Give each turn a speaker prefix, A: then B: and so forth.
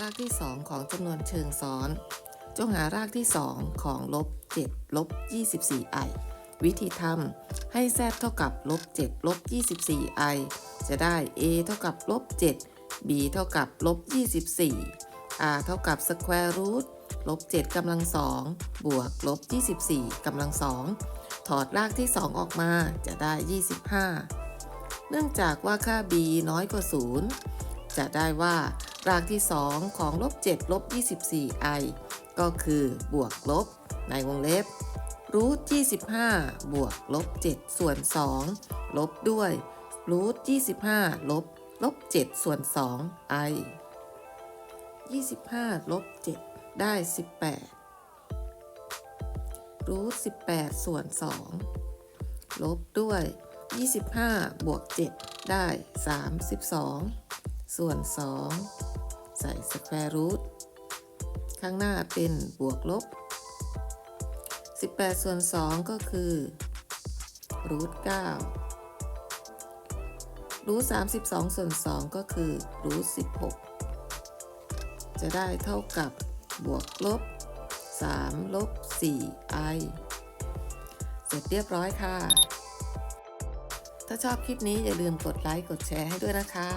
A: รากที่ 2 ของจำนวนเชิงซ้อน จงหารากที่ 2 ของลบ7ลบ 24i วิธีทำให้ z เท่ากับลบ7ลบ 24i จะได้ a เท่ากับลบ7 b เท่ากับลบ24 r เท่ากับ square root ลบ7กำลัง2บวกลบ24กำลัง2ถอดรากที่ 2 ออกมาจะได้ 25 เนื่องจากว่าค่า b น้อยกว่า 0 จะได้ว่า รากที่ 2 ของลบ7ลบ 24i ก็คือบวกลบในวงเล็บรูท25 บวกลบ 7 ส่วน 2 ลบด้วยรูท25 ลบ ลบ 7 ส่วน 2 i 25 ลบ 7 ได้ 18 รูท18 ส่วน 2 ลบด้วย 25 บวก 7 ได้ 32 ส่วน 2 ใส่สแควร์รูทข้างหน้าเป็นบวกลบ 18 ส่วน 2 ก็คือรูท9รูท32 ส่วน 2 ก็คือรูท16 จะได้เท่ากับบวกลบ 3 ลบ 4i เสร็จเรียบร้อยค่ะ ถ้าชอบคลิปนี้อย่าลืมกดไลค์ กดแชร์ให้ด้วยนะคะ